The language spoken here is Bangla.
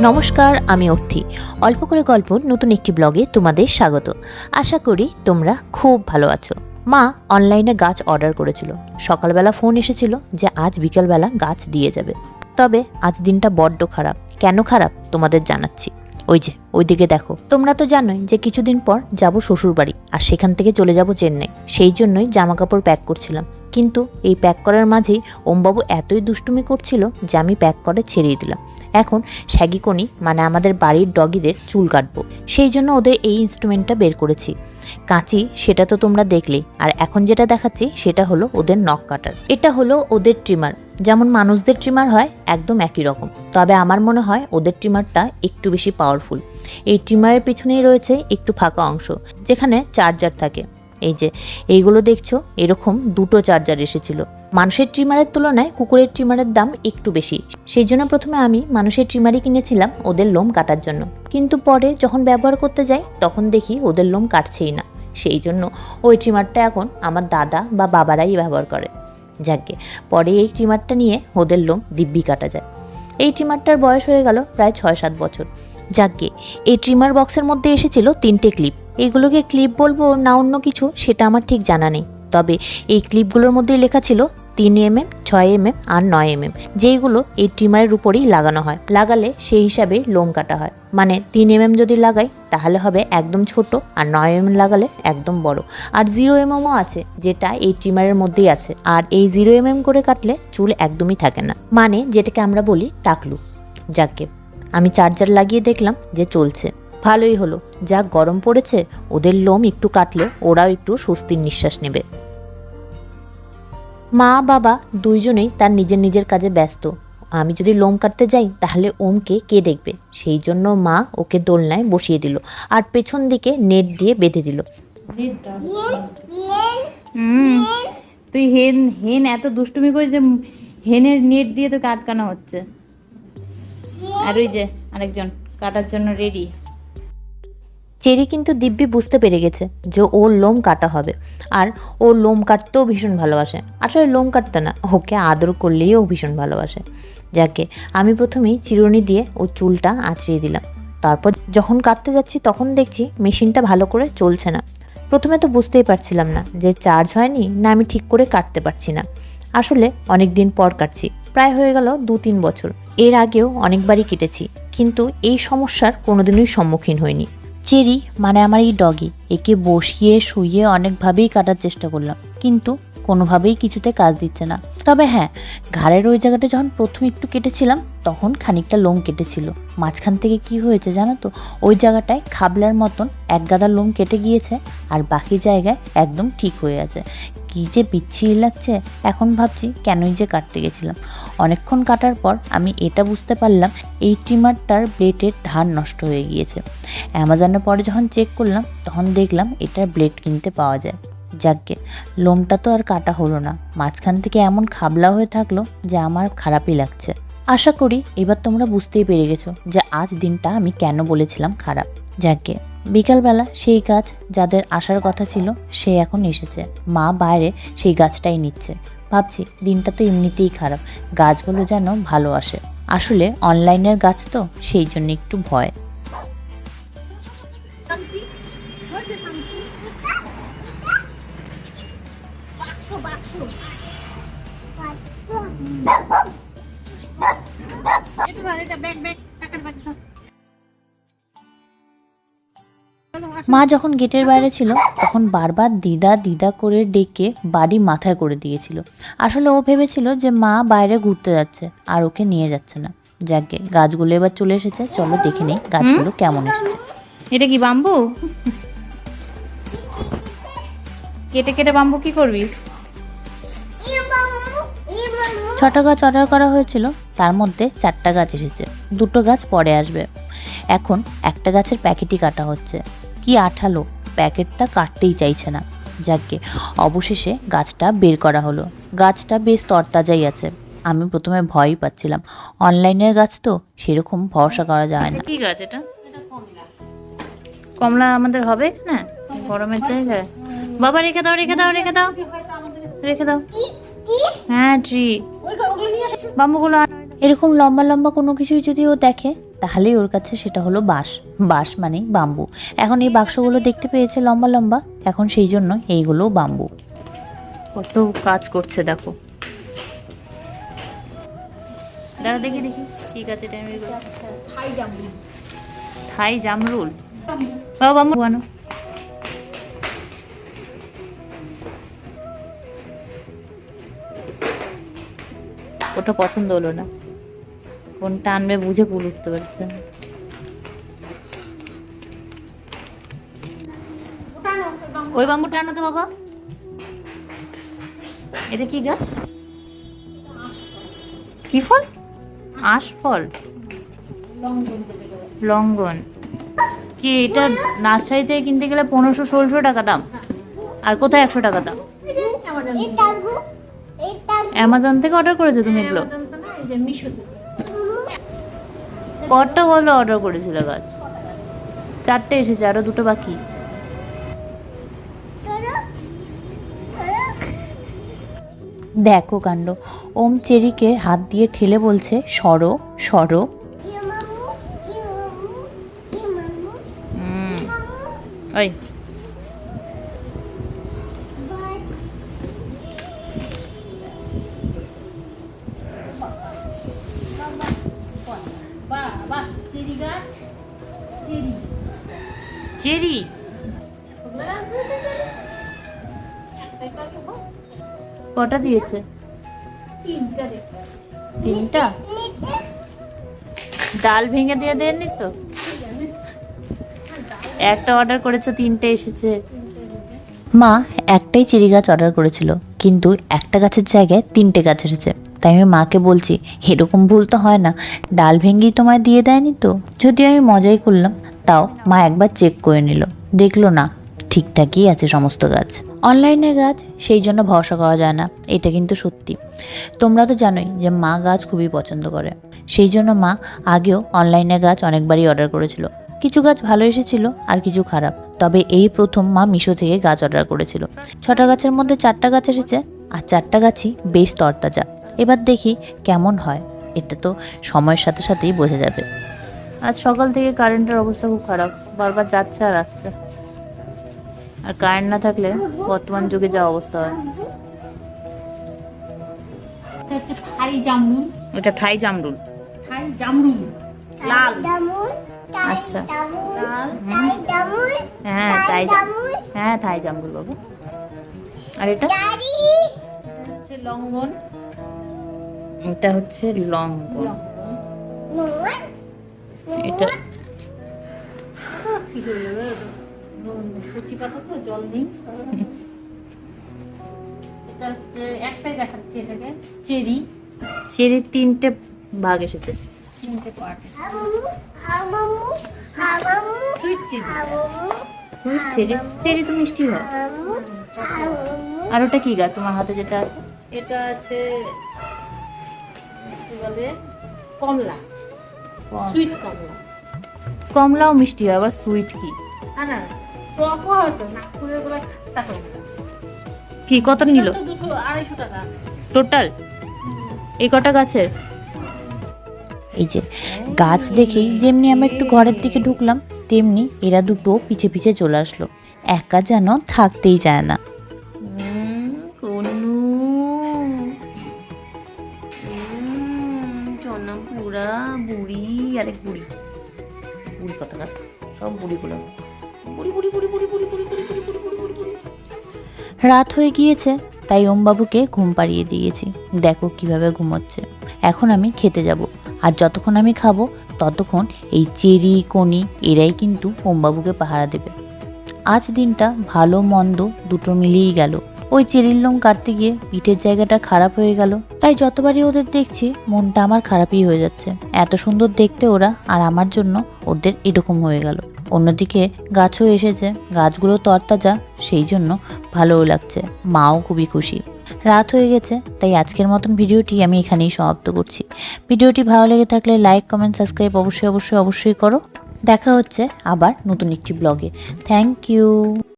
নমস্কার, আমি অর্থি। অল্প করে গল্প, নতুন একটি ব্লগে তোমাদের স্বাগত। আশা করি তোমরা খুব ভালো আছো। মা অনলাইনে গাছ অর্ডার করেছিল। সকালবেলা ফোন এসেছিল যে আজ বিকালবেলা গাছ দিয়ে যাবে। তবে আজ দিনটা বড্ড খারাপ। কেন খারাপ? তোমাদের জানাচ্ছি। ওই যে, ওইদিকে দেখো। তোমরা তো জানোই যে কিছুদিন পর যাব শ্বশুর বাড়ি আর সেখান থেকে চলে যাব চেন্নাই। সেই জন্যই জামা কাপড় প্যাক করছিলাম। কিন্তু এই প্যাক করার মাঝেই ওমবাবু এতই দুষ্টুমি করছিল যে আমি প্যাক করে ছেড়িয়ে দিলাম। এখন শ্যাগিকনি মানে আমাদের বাড়ির ডগিদের চুল কাটবো। সেই জন্য ওদের এই ইনস্ট্রুমেন্টটা বের করেছি। কাঁচি, সেটা তো তোমরা দেখলেই আর এখন যেটা দেখাচ্ছি, সেটা হলো ওদের নখ কাটার। এটা হলো ওদের ট্রিমার যেমন মানুষদের ট্রিমার হয়, একদম একই রকম। তবে আমার মনে হয় ওদের ট্রিমারটা একটু বেশি পাওয়ারফুল এই ট্রিমারের পিছনেই রয়েছে একটু ফাঁকা অংশ, যেখানে চার্জার থাকে। এই যে, এইগুলো দেখছ, এরকম দুটো চার্জার এসেছিল। মানুষের ট্রিমারের তুলনায় কুকুরের ট্রিমারের দাম একটু বেশি। সেই জন্য প্রথমে আমি মানুষের ট্রিমারই কিনেছিলাম ওদের লোম কাটার জন্য। কিন্তু পরে যখন ব্যবহার করতে যাই, তখন দেখি ওদের লোম কাটছেই না। সেই জন্য ওই ট্রিমারটা এখন আমার দাদা বা বাবারাই ব্যবহার করে। যাকে পরে এই ট্রিমারটা নিয়ে ওদের লোম দিব্যি কাটা যায়। এই ট্রিমারটার বয়স হয়ে গেল প্রায় ছয় সাত বছর। যাকে এই ট্রিমার বক্সের মধ্যে এসেছিল তিনটে ক্লিপ এইগুলোকে ক্লিপ বলব না অন্য কিছু, সেটা আমার ঠিক জানা নেই। তবে এই ক্লিপগুলোর মধ্যেই লেখা ছিল তিন এম এম ছয় এম এম আর নয় এম এম যেইগুলো এই ট্রিমারের উপরেই লাগানো হয়। লাগালে সেই হিসাবে লোম কাটা হয়। মানে তিন এম এম যদি লাগাই, তাহলে হবে একদম ছোট আর নয় এম লাগালে একদম বড়। আর জিরো এম এমও আছে, যেটা এই ট্রিমারের মধ্যেই আছে। আর এই জিরো এম এম করে কাটলে চুল একদমই থাকে না। মানে যেটাকে আমরা বলি টাকলু। যাকে আমি চার্জার লাগিয়ে দেখলাম যে চলছে। ভালোই হলো। যা গরম পড়েছে, ওদের লোম একটু কাটলে ওরাও একটু স্বস্তির নিঃশ্বাস নেবে। মা, বাবা দুইজনেই তার নিজের নিজের কাজে ব্যস্ত। আমি যদি লোম কাটতে যাই, তাহলে ওমকে কে দেখবে? সেই জন্য মা ওকে দোলনায় বসিয়ে দিল আর পেছন দিকে নেট দিয়ে বেঁধে দিল। তুই হেন হেন এত দুষ্টুমি করিস যে হেনের নেট দিয়ে তোকে আটকানো হচ্ছে। আর ওই যে আরেকজন, কাটার জন্য রেডি চেরি কিন্তু দিব্যি বুঝতে পেরে গেছে যে ওর লোম কাটা হবে। আর ওর লোম কাটতেও ভীষণ ভালোবাসে। আসলে লোম কাটতে না, ওকে আদর করলেই ও ভীষণ ভালোবাসে। যাকে আমি প্রথমেই চিরুনি দিয়ে ও চুলটা আঁচড়িয়ে দিলাম। তারপর যখন কাটতে যাচ্ছি তখন দেখছি মেশিনটা ভালো করে চলছে না। প্রথমে তো বুঝতেই পারছিলাম না যে চার্জ হয়নি না আমি ঠিক করে কাটতে পারছি না। আসলে অনেক দিন পর কাটছি, প্রায় হয়ে গেল দু তিন বছর। এর আগেও অনেকবারই কেটেছি, কিন্তু এই সমস্যার কোনোদিনই সম্মুখীন হইনি। চেরি মানে আমার এই ডগি। একে বসিয়ে শুয়ে অনেকভাবেই কাটার চেষ্টা করলাম। কিন্তু কোনোভাবেই কিছুতে কাজ দিচ্ছে না। তবে হ্যাঁ ঘাড়ের ওই জায়গাটা যখন প্রথম একটু কেটেছিলাম, তখন খানিকটা লোম কেটেছিল। মাঝখান থেকে কি হয়েছে জানো তো? ওই জায়গাটায় খাবলার মতন এক গাদা লোম কেটে গিয়েছে আর বাকি জায়গায় একদম ঠিক হয়ে আছে। কী যে বিচ্ছিরি লাগছে, এখন ভাবছি কেনই যে কাটতে গেছিলাম। অনেকক্ষণ কাটার পর আমি এটা বুঝতে পারলাম, এই ট্রিমারটার ব্লেডের ধার নষ্ট হয়ে গিয়েছে। অ্যামাজনের পরে যখন চেক করলাম, তখন দেখলাম এটার ব্লেড কিনতে পাওয়া যায়। যাকগে। লোমটা তো আর কাটা হলো না। মাঝখান থেকে এমন খাবলা হয়ে থাকল যে আমার খারাপই লাগছে। আশা করি এবার তোমরা বুঝতেই পেরে গেছো যে আজ দিনটা আমি কেন বলেছিলাম খারাপ। যাকে বিকালবেলা সেই গাছ যাদের আসার কথা ছিল, সে এখন এসেছে। মা বাইরে সেই গাছটাই নিচ্ছে। ভাবছি দিনটা তো এমনিতেই খারাপ। গাছগুলো যেন ভালো আসে। আসলে অনলাইনের গাছ তো সেই জন্য একটু ভয়। মা যখন গেটের বাইরে ছিল তখন বারবার দিদা দিদা করে ডেকে বাড়ি মাথায় করে দিয়েছিল। আসলে ও ভেবেছিল যে মা বাইরে ঘুরতে যাচ্ছে আর ওকে নিয়ে যাচ্ছে না। যাকে গাছগুলো এবার চলে এসেছে চলো দেখে নেই গাছগুলো কেমন এসেছে। এটা কি বাম্বু? কেটে কেটে বাম্বু কি করবি? ছটা গাছ অর্ডার করা হয়েছিল তার মধ্যে চারটা গাছ এসেছে। দুটো গাছ পরে আসবে। এখন একটা গাছের প্যাকেটই কাটা হচ্ছে। কি আঠালো প্যাকেটটা কাটতেই চাইছে না। যাকে অবশেষে গাছটা বের করা হলো। গাছটা বেশ তরতাজাই আছে। আমি প্রথমে ভয়ই পাচ্ছিলাম। অনলাইনের গাছ তো সেরকম ভরসা করা যায় না। কি গাছ এটা? কমলা আমাদের হবে? না গরমের জায়গায়। বাবা রেখে দাও রেখে দাও রেখে দাও। রেখে দাও। হ্যাঁ ট্রি বাম্বুগুলো এরকম লম্বা লম্বা কোনো কিছুই যদি ও দেখে তাহলেই ওর কাছে সেটা হলো বাঁশ। বাঁশ মানে বাম্বু। এখন এই বাক্সগুলো দেখতে পেয়েছে লম্বা লম্বা এখন সেই জন্য এইগুলো বাম্বু। কত কাজ করছে দেখো। দাঁড়া দেখি দেখি। ঠিক আছে এটা আমি এগুলো- থাই জামরুল। বাবা বাম্বু বানো ওটা পছন্দ হলো না। কোনটা আনবে বুঝে কুল উঠতে পারছে না। ওই বাম্বুটা আনো তো বাবা। এটা কি গাছ? কি ফল? আঁশ ফল। লঙ্ঘন কি এটা নার্সারি থেকে কিনতে গেলে পনেরোশো, ষোলোশো টাকা দাম। আর কোথায় একশো টাকা দাম? অ্যামাজন থেকে অর্ডার করেছ তুমি এগুলো? কটা বলো অর্ডার করেছিল গাছ? চারটে এসেছে আরও দুটো বাকি। দেখো কাণ্ড ওম চেরিকে হাত দিয়ে ঠেলে বলছে সরো সরো। ওই। চেরি কটা দিয়েছে? তিনটা? ডাল ভেঙে দিয়ে দেননি তো? একটা অর্ডার করেছ, তিনটে এসেছে। মা, একটাই চেরি গাছ অর্ডার করেছিল, কিন্তু একটা গাছের জায়গায় তিনটে গাছ এসেছে। তাই আমি মাকে বলছি, এরকম ভুল তো হয় না। ডাল ভেঙ্গেই তোমায় দিয়ে দেয়নি তো? যদি আমি মজাই করলাম তাও মা একবার চেক করে নিল। দেখল না, ঠিকঠাকই আছে সমস্ত গাছ। অনলাইনে গাছ, সেই জন্য ভরসা করা যায় না। এটা কিন্তু সত্যি। তোমরা তো জানোই যে মা গাছ খুবই পছন্দ করে। সেই জন্য মা আগেও অনলাইনে গাছ অনেকবারই অর্ডার করেছিল। কিছু গাছ ভালো এসেছিল আর কিছু খারাপ। তবে এই প্রথম মা মিশো থেকে গাছ অর্ডার করেছিল। ছটা গাছের মধ্যে চারটা গাছ এসেছে আর চারটা গাছই বেশ তরতাজা। এবার দেখি কেমন হয়। এটা তো সময়ের সাথে সাথেই বোঝা যাবে। আজ সকাল থেকে কারেন্টের অবস্থা খুব খারাপ। বারবার যাচ্ছে আর আসছে। আর কারেন্ট না থাকলে বর্তমান যুগে যা অবস্থা হয়। এটা থাই জামরুল। থাই জামরুল। লাল। আচ্ছা। হ্যাঁ জাম- হ্যাঁ থাই জামরুল বাবু। আর এটা? হচ্ছে লঙ্ঘন এটা হচ্ছে লঙ্ঘন দেখাচ্ছি এটাকে চেরি চেরির তিনটে ভাগ এসেছে। তিনটে part sweet cherry sweet cherry cherry তো মিষ্টি হয়। আর ওটা কি গাছ? তোমার হাতে যেটা আছে? এটা আছে বলে? কমলা। সুইট কমলা। কমলাও মিষ্টি হয় আবার সুইট কি? কি কত নিল? টোটাল? এই কটা গাছের? এই যে গাছ দেখেই যেমনি আমরা একটু ঘরের দিকে ঢুকলাম তেমনি এরা দুটো পিছে পিছে চলে আসলো। একা যেন থাকতেই চায় না। কনু পুরা বুড়ি আরেক বুড়ি। বুড়ি কথা সব বুড়িগুলো বুড়ি বুড়ি বুড়ি বুড়ি বুড়ি বুড়ি বুড়ি বুড়ি বুড়ি বুড়ি বুড়ি রাত হয়ে গিয়েছে তাই ওমবাবুকে ঘুম পাড়িয়ে দিয়েছি দেখো কীভাবে ঘুমোচ্ছে এখন আমি খেতে যাব আর যতক্ষণ আমি খাব ততক্ষণ এই চেরি কনি এরাই কিন্তু ওমবাবুকে পাহারা দেবে আজ দিনটা ভালো মন্দ দুটো মিলিয়েই গেল ওই চেরির লোম কাটতে গিয়ে পিঠের জায়গাটা খারাপ হয়ে গেল। তাই যতবারই ওদের দেখছি, মনটা আমার খারাপই হয়ে যাচ্ছে। এত সুন্দর দেখতে ওরা আর আমার জন্য ওদের এরকম হয়ে গেল। অন্যদিকে গাছও এসেছে, গাছগুলো তরতাজা, সেই জন্য ভালোও লাগছে, মাও খুবই খুশি। রাত হয়ে গেছে, তাই আজকের মতন ভিডিওটি আমি এখানেই সমাপ্ত করছি। ভিডিওটি ভালো লেগে থাকলে লাইক, কমেন্ট, সাবস্ক্রাইব অবশ্যই অবশ্যই অবশ্যই করো। দেখা হচ্ছে আবার নতুন একটি ব্লগে। Thank you.